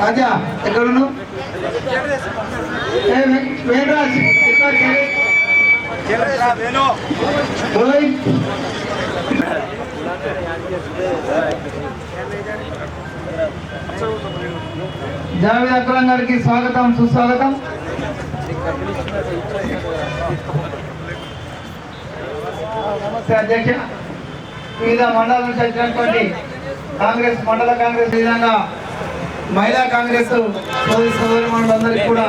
రాజా ఎక్కడున్నావు? వేణరాజ్ జావేద్ అక్రమ్ గారికి స్వాగతం సుస్వాగతం నమస్తే అధ్యక్ష వివిధ మండలాల నుంచి వచ్చినటువంటి కాంగ్రెస్ మండల కాంగ్రెస్ విధంగా మహిళా కాంగ్రెస్ సోదరి సోదరి మండలందరికీ కూడా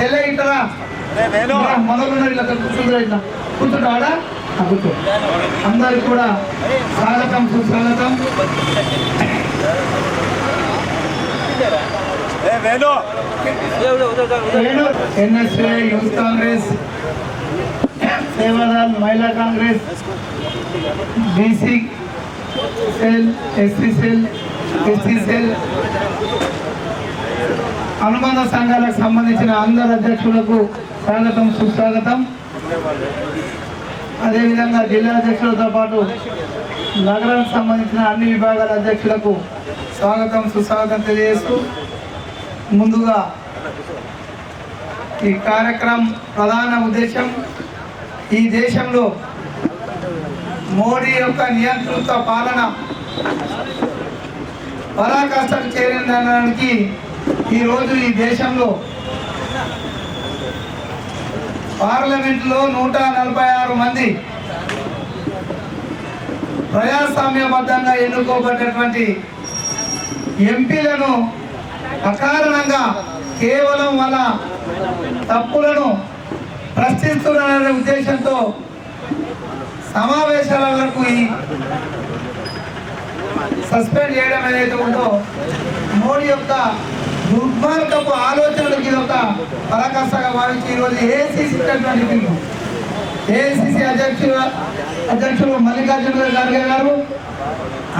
చెల్లె ఇంటరా? మొదలు ఇట్లా కూర్చుంటారా ఇట్లా. కూర్చుంటాడా? ఆ, కూర్చో. అందరికి కూడా స్వాగతం సుస్వాగతం. NSA youth Congress Sevadal Mahila Congress BC cell SC cell అనుమాన అనుబంధ సంఘాలకు సంబంధించిన అందరు అధ్యక్షులకు స్వాగతం సుస్వాగతం. అదేవిధంగా జిల్లా అధ్యక్షులతో పాటు నగరానికి సంబంధించిన అన్ని విభాగాల అధ్యక్షులకు స్వాగతం సుస్వాగతం తెలియజేస్తూ ముందుగా ఈ కార్యక్రమం ప్రధాన ఉద్దేశం ఈ దేశంలో మోడీ యొక్క నియంతృత్వ పాలన పరాకాష్ఠకు చేరిందనడానికి ఈరోజు ఈ దేశంలో పార్లమెంట్లో నూట నలభై ఆరు మంది ప్రజాస్వామ్యబద్ధంగా ఎన్నుకోబడ్డటువంటి ఎంపీలను అకారణంగా కేవలం వాళ్ళ తప్పులను ప్రశ్నిస్తున్నారనే ఉద్దేశంతో సమావేశాల వరకు ఈ సస్పెండ్ చేయడం ఏదైతే ఉందో మోడీ యొక్క దుర్మార్గపు ఆలోచనలకు ఇది ఒక పరాకాష్ఠగా భావించి ఈరోజు ఏసీసీ ఇచ్చినటువంటి పిలుపు ఏఐసిసి అధ్యక్షుడు అధ్యక్షులు మల్లికార్జున ఖార్గే గారు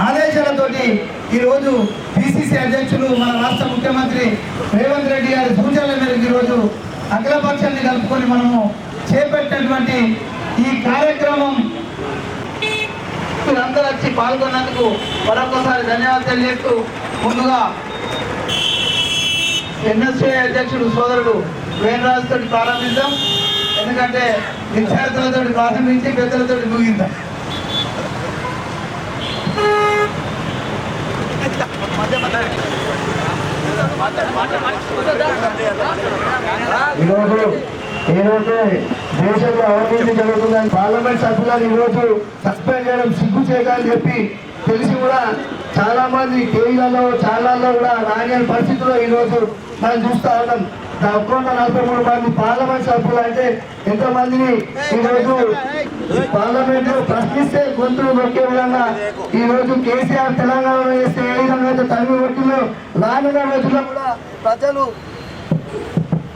ఆదేశాలతోటి ఈరోజు బీసీసీ అధ్యక్షులు మన రాష్ట్ర ముఖ్యమంత్రి రేవంత్ రెడ్డి గారి సూచనల మేరకు ఈరోజు అఖిలపక్షాన్ని కలుపుకొని మనము చేపట్టినటువంటి ఈ కార్యక్రమం అందరూ వచ్చి పాల్గొన్నందుకు మరొకసారి ధన్యవాదాలు తెలియజేస్తూ ముందుగా ఎన్ఎస్ఏ అధ్యక్షుడు సోదరుడు వేణరాజు తోటి ప్రారంభిద్దాం. ఎందుకంటే విద్యార్థులతో ప్రారంభించి పెద్దలతో ముగిద్దాం ఈరోజు ఈరోజు దేశంలో అవినీతి జరుగుతుందని పార్లమెంట్ సభ్యులను ఈరోజు సస్పెండ్ చేయడం సిగ్గు చేయదని చెప్పి తెలిసి కూడా చాలా మంది టీవీలలో చాలాల్లో కూడా రాని పరిస్థితుల్లో ఈరోజు మనం చూస్తూ ఉన్నాం. తప్పకుండా నలభై మూడు మంది పార్లమెంట్ సభ్యులు అంటే ఎంతమందిని ఈరోజు పార్లమెంట్లో ప్రశ్నిస్తే గొంతులు నొక్కే విధంగా ఈ రోజు కేసీఆర్ తెలంగాణలో చేస్తే ఏ విధంగా అయితే తరిమి కొట్టిందో రానున్న రోజుల్లో కూడా ప్రజలు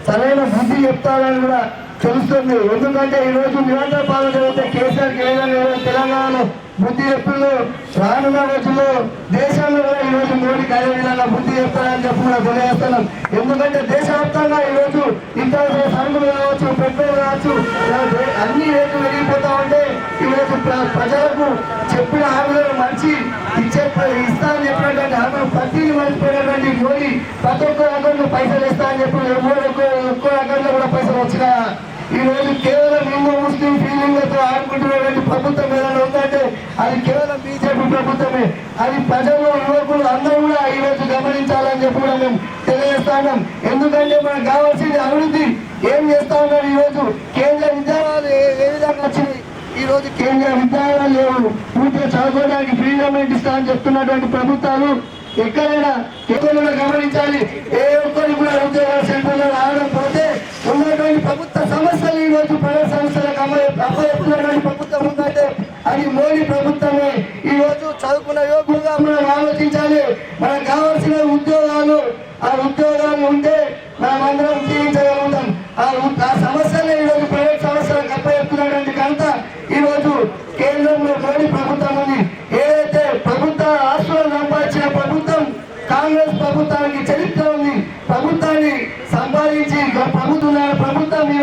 సరైన బుద్ధి చెప్తారని కూడా తెలుస్తుంది. ఎందుకంటే ఈ రోజు నిరంతర పాలన జరిగితే కేసీఆర్కి ఏదైనా తెలంగాణలో బుద్ధి చెప్పిండు. రానున్న రోజుల్లో దేశంలో కూడా ఈ రోజు మోడీకి అదే బుద్ధి చెప్తారని చెప్పి కూడా తెలియజేస్తున్నాం. ఎందుకంటే దేశవ్యాప్తంగా ఈ రోజు ఇంత సరుకులు కావచ్చు పెట్రోల్ కావచ్చు అన్ని రేట్లు పెరిగిపోతా ఉంటే ఈరోజు ప్రజలకు చెప్పిన హామీలను మంచి ఇచ్చే ఇస్తా అని చెప్పినటువంటి హామీలు ప్రతిదీ మర్చిపోయినటువంటి మోడీ ప్రతి ఒక్క రకంలో పైసలు ఇస్తా అని చెప్పి మూడు ఒక్కో రకంలో కూడా పైసలు వచ్చినాయా ఈ రోజు కేవలం హిందూ ముస్లిం ఫీలింగ్లతో ఆడుకుంటున్నటువంటి ప్రభుత్వం ఏదైనా ఉందంటే అది కేవలం బీజేపీ ప్రభుత్వమే. అది ప్రజలు యువకులు అందరూ కూడా ఈ రోజు గమనించాలని చెప్పి కూడా మేము తెలియజేస్తున్నాం ఎందుకంటే మనకు కావాల్సింది అభివృద్ధి. ఏం చేస్తా ఉన్నారు ఈరోజు? కేంద్ర విద్యాలయాలు ఏ విధంగా వచ్చినాయి? ఈ రోజు కేంద్ర విద్యాలయాలు లేవు. పూర్తిగా చదువుకోవడానికి ఫ్రీడమ్ ఇస్తా అని చెప్తున్నటువంటి ప్రభుత్వాలు ఎక్కడైనా ఎక్కడ గమనించాలి. ఏ ఒక్కరు కూడా ఉద్యోగాలు సెంటర్లో రావడం ఉన్నటువంటి ప్రభుత్వ సమస్యలు ఈ రోజు ప్రజా సమస్యలకు అమలు అప్పచెప్తున్నటువంటి ప్రభుత్వం ఉందంటే అది మోడీ ప్రభుత్వమే. ఈ రోజు చదువుకున్న యువకులుగా మనం ఆలోచించాలి. మనకు కావాల్సిన ఉద్యోగాలు ఆ ఉద్యోగాలు ఉంటే మనం అందరం జీవించగలుగుతాం ఆ సమస్య ఆ సమస్యలు ఈ రోజు ప్రైవేట్ సంస్థలకు అప్పచెప్తున్నటువంటి కనుక ఈ రోజు కేంద్రంలో మోడీ ప్రభుత్వం ఉంది ఏదైతే ప్రభుత్వ ఆస్తులను సంపాదించిన ప్రభుత్వం కాంగ్రెస్ ప్రభుత్వానికి చరిత్ర ఉంది ప్రభుత్వాన్ని సంపాదించి గ- ప్రభుత్వం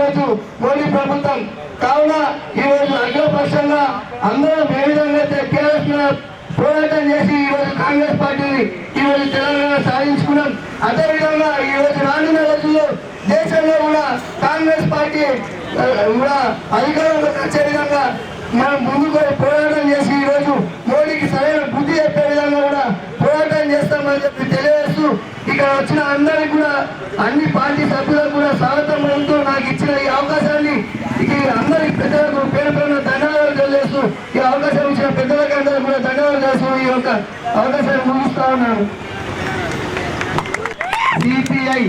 ఈరోజు మోడీ ప్రభుత్వం. కావున ఈరోజు రోజు అగ్రపక్షంగా అందరం ఏ విధంగా అయితే పోరాటం చేసి ఈరోజు కాంగ్రెస్ పార్టీని ఈరోజు తెలంగాణ సాధించుకున్నాం. అదేవిధంగా ఈరోజు రానున్న రోజుల్లో దేశంలో కూడా కాంగ్రెస్ పార్టీ కూడా అధికారంలోకి వచ్చే విధంగా మనం ముందుకు పోరాటం చేసి ఈరోజు మోడీకి సరైన బుద్ధి చెప్పే విధంగా కూడా పోరాటం చేస్తామని చెప్పి తెలియజేస్తూ ఇక్కడ వచ్చిన అందరికి కూడా అన్ని పార్టీ సభ్యులకు కూడా స్వాగతం నాకు ఇచ్చిన ఈ అవకాశాన్ని ఈ అందరి పెద్దలకు పేరు పేరున ధన్యవాదాలు తెలియజేస్తూ ఈ అవకాశం ఇచ్చిన పెద్దలకు అందరూ కూడా ధన్యవాదాలు చేస్తూ ఈ యొక్క అవకాశాన్ని ముగిస్తా ఉన్నాను. సిపిఐ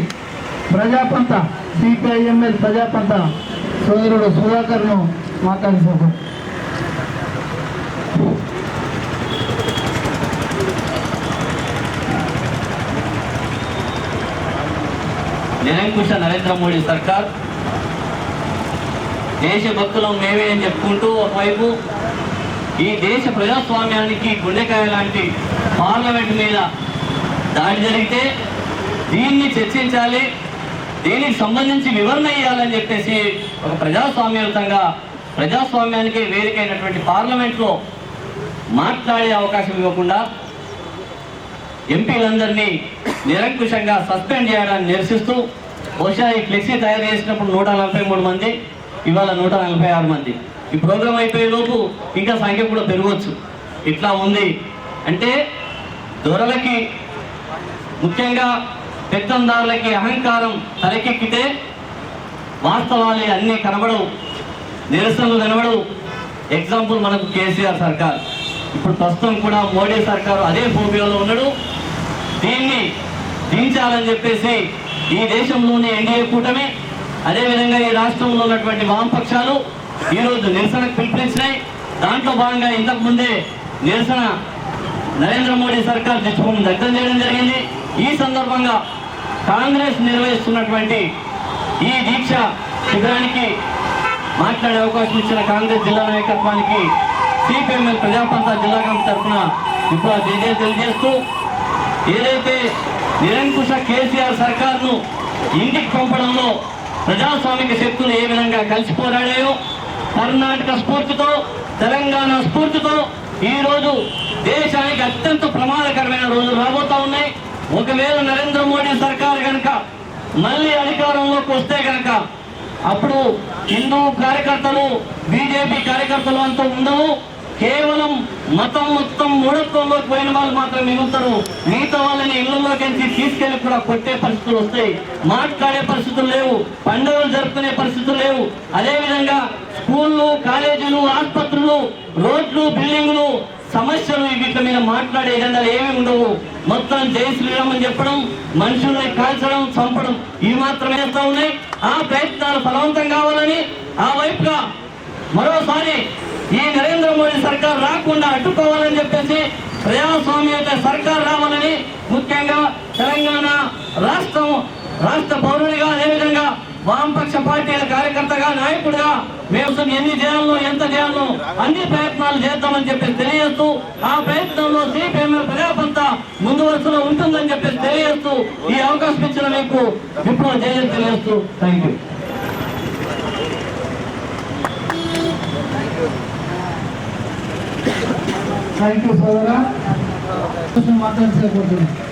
ప్రజాపంత సిపిఐఎంఎల్ ప్రజాపంత సోదరుడు సుధాకర్ను మాట్లాడుతున్నాను నిరంకుశ నరేంద్ర మోడీ సర్కార్. దేశభక్తులం మేమే అని చెప్పుకుంటూ ఒకవైపు ఈ దేశ ప్రజాస్వామ్యానికి గుండెకాయ లాంటి పార్లమెంట్ మీద దాడి జరిగితే దీన్ని చర్చించాలి దీనికి సంబంధించి వివరణ ఇవ్వాలని చెప్పేసి ఒక ప్రజాస్వామ్యయుతంగా ప్రజాస్వామ్యానికి వేదికైనటువంటి పార్లమెంట్లో మాట్లాడే అవకాశం ఇవ్వకుండా ఎంపీలందరినీ నిరంకుశంగా సస్పెండ్ చేయడాన్ని నిరసిస్తూ బహుశా ఈ ఫ్లెక్సీ తయారు చేసినప్పుడు నూట నలభై మూడు మంది ఇవాళ నూట నలభై ఆరు మంది. ఈ ప్రోగ్రాం అయిపోయే లోపు ఇంకా సంఖ్య కూడా పెరగవచ్చు ఇట్లా ఉంది. అంటే దొరలకి ముఖ్యంగా పెత్తందారులకి అహంకారం తలకెక్కితే వాస్తవాలు అన్నీ కనబడవు. నిరసనలు కనబడవు. ఎగ్జాంపుల్ మనకు కేసీఆర్ సర్కార్. ఇప్పుడు ప్రస్తుతం కూడా మోడీ సర్కారు అదే ఫోబియాలో ఉన్నాడు. దీన్ని దించాలని చెప్పేసి ఈ దేశంలోనే ఎన్డీఏ కూటమి అదేవిధంగా ఈ రాష్ట్రంలో ఉన్నటువంటి వామపక్షాలు ఈరోజు నిరసనకు పిలుపునిచ్చినాయి దాంట్లో భాగంగా ఇంతకు ముందే నిరసన నరేంద్ర మోడీ సర్కార్ తెచ్చుకుని దగ్గర చేయడం జరిగింది. ఈ సందర్భంగా కాంగ్రెస్ నిర్వహిస్తున్నటువంటి ఈ దీక్ష శిబిరానికి మాట్లాడే అవకాశం ఇచ్చిన కాంగ్రెస్ జిల్లా నాయకత్వానికి సిపిఎంఎల్ ప్రజాపంత జిల్లా కమిటీ తరఫున ఇప్పుడు తెలియజేస్తూ ఏదైతే నిరంకుశ కేసీఆర్ సర్కార్ను ఇంటికి పంపడంలో ప్రజాస్వామిక శక్తులు ఏ విధంగా కలిసి పోరాడాయో కర్ణాటక స్ఫూర్తితో తెలంగాణ స్ఫూర్తితో ఈరోజు దేశానికి అత్యంత ప్రమాదకరమైన రోజులు రాబోతా ఉన్నాయి. ఒకవేళ నరేంద్ర మోడీ సర్కార్ కనుక మళ్ళీ అధికారంలోకి వస్తే కనుక అప్పుడు హిందూ కార్యకర్తలు బీజేపీ కార్యకర్తలు అంతా ఉండవు. కేవలం మతం మొత్తం మూఢత్వంలోకి పోయిన వాళ్ళు మాత్రం మిగులుతారు. మిగతా వాళ్ళని ఇళ్ళలోకి తీసుకెళ్ళి కూడా కొట్టే పరిస్థితులు వస్తాయి. మాట్లాడే పరిస్థితులు లేవు. పండుగలు జరుపుకునే పరిస్థితులు లేవు. అదేవిధంగా స్కూళ్ళు కాలేజీలు ఆసుపత్రులు రోడ్లు బిల్డింగ్లు సమస్యలు వీటి మీద మాట్లాడే ఎజెండాలు ఏమి ఉండవు. మొత్తం జై శ్రీరామ్ అని చెప్పడం మనుషుల్ని కాల్చడం చంపడం ఇవి మాత్రమే చేస్తా ఉన్నాయి. ఆ ప్రయత్నాలు ఫలవంతం కావాలని ఆ వైపుగా మరోసారి ఈ నరేంద్ర మోడీ సర్కార్ రాకుండా అడ్డుకోవాలని చెప్పేసి ప్రజాస్వామ్యత సర్కార్ రావాలని ముఖ్యంగా తెలంగాణ రాష్ట్రం రాష్ట్ర పౌరుడిగా అదేవిధంగా వామపక్ష పార్టీల కార్యకర్తగా నాయకుడిగా మేము ఎన్ని చేయాలో ఎంత చేయాలో అన్ని ప్రయత్నాలు చేద్దామని చెప్పేసి తెలియజేస్తూ ఆ ప్రయత్నంలో సిపిఎం ప్రజాపంత ముందు వరుసలో ఉంటుందని చెప్పేసి తెలియజేస్తూ ఈ అవకాశం ఇచ్చిన మీకు విప్లవ జయం తెలియజేస్తూ థ్యాంక్ యూ థ్యాంక్ యూ సోదరా మాట్లాడుకోబోతున్నాను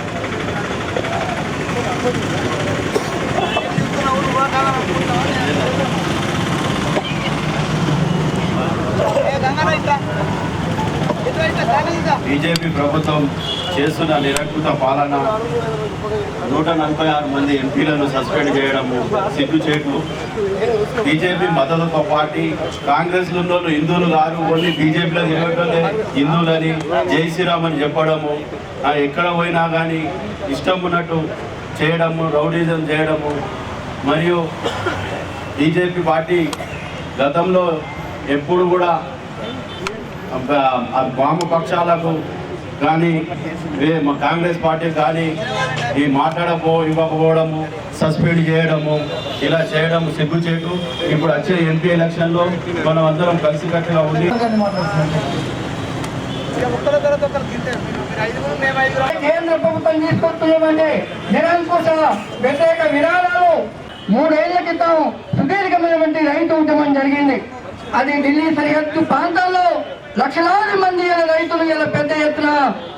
బీజేపీ ప్రభుత్వం చేస్తున్న నిరకృత పాలన నూట నలభై ఆరు మంది ఎంపీలను సస్పెండ్ చేయడము సిగ్గుచేటు. బీజేపీ మద్దతుతో పార్టీ కాంగ్రెస్లో హిందువులు కాదు ఓన్లీ బీజేపీలో తిరగటోళ్ళే హిందువులని జై శ్రీరామ్ అని చెప్పడము ఎక్కడ పోయినా కానీ ఇష్టం ఉన్నట్టు చేయడము రౌడీజం చేయడము. మరియు బీజేపీ పార్టీ గతంలో ఎప్పుడు కూడా వామపక్షాలకు కానీ మా కాంగ్రెస్ పార్టీ కానీ ఈ మాట్లాడపో ఇవ్వకపోవడము సస్పెండ్ చేయడము ఇలా చేయడం సిగ్గుచేటు ఇప్పుడు వచ్చే ఎంపీ ఎలక్షన్లో మనం అందరం కలిసికట్టుగా ఉండి కేంద్ర ప్రభుత్వం తీసుకొస్తున్నటువంటి నిరంకుశ వ్యతిరేక విధానాలు మూడేళ్ళ క్రితం సుదీర్ఘమైనటువంటి రైతు ఉద్యమం జరిగింది. అది ఢిల్లీ సరిహద్దు ప్రాంతాల్లో లక్షలాది మంది రైతులు ఇలా పెద్ద ఎత్తున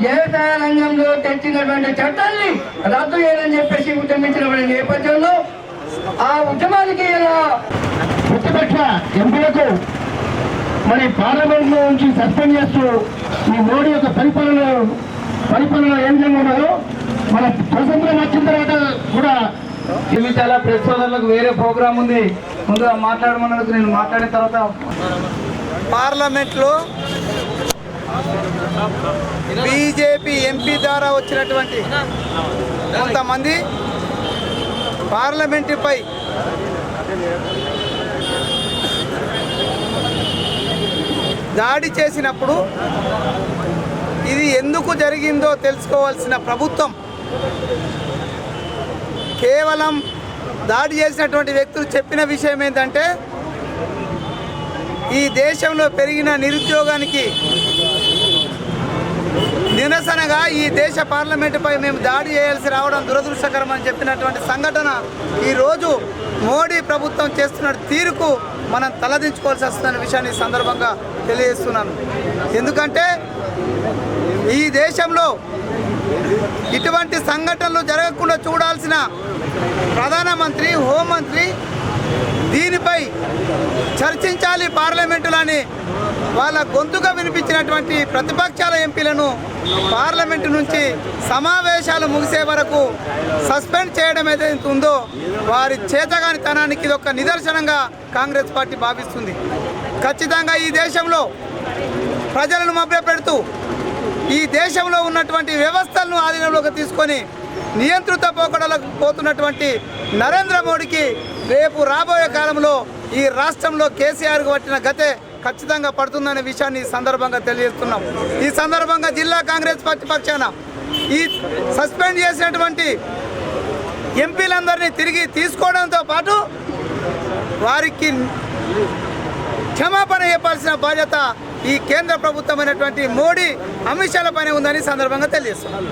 వ్యవసాయ రంగంలో తెచ్చినటువంటి చట్టాన్ని రద్దు చేయాలని చెప్పేసి ఉద్యమించినటువంటి నేపథ్యంలో ఆ ఉద్యమానికి ఇలా ప్రతిపక్ష ఎంపీలకు మరి పార్లమెంట్లో నుంచి సస్పెండ్ చేస్తూ ఈ మోడీ యొక్క పరిపాలన పరిపాలన ఏం విధంగా ఉన్నదో మన స్వతంత్రం వచ్చిన తర్వాత కూడా ఇవి చాలా ప్రెస్ సోదరులకు వేరే ప్రోగ్రామ్ ఉంది. ముందుగా మాట్లాడమన్నందుకు నేను మాట్లాడిన తర్వాత పార్లమెంట్లో బీజేపీ ఎంపీ ద్వారా వచ్చినటువంటి కొంతమంది పార్లమెంటుపై దాడి చేసినప్పుడు ఇది ఎందుకు జరిగిందో తెలుసుకోవాల్సిన ప్రభుత్వం కేవలం దాడి చేసినటువంటి వ్యక్తులు చెప్పిన విషయం ఏంటంటే ఈ దేశంలో పెరిగిన నిరుద్యోగానికి నిరసనగా ఈ దేశ పార్లమెంటుపై మేము దాడి చేయాల్సి రావడం దురదృష్టకరం అని చెప్పినటువంటి సంఘటన ఈరోజు మోడీ ప్రభుత్వం చేస్తున్న తీరుకు మనం తలదించుకోవాల్సి వస్తున్న విషయాన్ని సందర్భంగా తెలియజేస్తున్నాను. ఎందుకంటే ఈ దేశంలో ఇటువంటి సంఘటనలు జరగకుండా చూడాల్సిన ప్రధానమంత్రి హోంమంత్రి దీనిపై చర్చించాలి పార్లమెంటులని. వాళ్ళ గొంతుగా వినిపించినటువంటి ప్రతిపక్షాల ఎంపీలను పార్లమెంటు నుంచి సమావేశాలు ముగిసే వరకు సస్పెండ్ చేయడం ఏదైతే ఉందో వారి చేతగానితనానికి ఇది ఒక నిదర్శనంగా కాంగ్రెస్ పార్టీ భావిస్తుంది. ఖచ్చితంగా ఈ దేశంలో ప్రజలను మభ్యపెడుతూ ఈ దేశంలో ఉన్నటువంటి వ్యవస్థలను ఆధీనంలోకి తీసుకొని నియంత్రిత పోకడలకు పోతున్నటువంటి నరేంద్ర మోడీకి రేపు రాబోయే కాలంలో ఈ రాష్ట్రంలో కేసీఆర్కు పట్టిన గతే ఖచ్చితంగా పడుతుందనే విషయాన్ని ఈ సందర్భంగా తెలియజేస్తున్నాం. ఈ సందర్భంగా జిల్లా కాంగ్రెస్ పార్టీ పక్షాన ఈ సస్పెండ్ చేసినటువంటి ఎంపీలందరినీ తిరిగి తీసుకోవడంతో పాటు వారికి క్షమాపణ చెప్పాల్సిన బాధ్యత ఈ కేంద్ర ప్రభుత్వమైనటువంటి మోడీ అమిత్ షాల పైన ఉందని సందర్భంగా తెలియజేస్తున్నాం.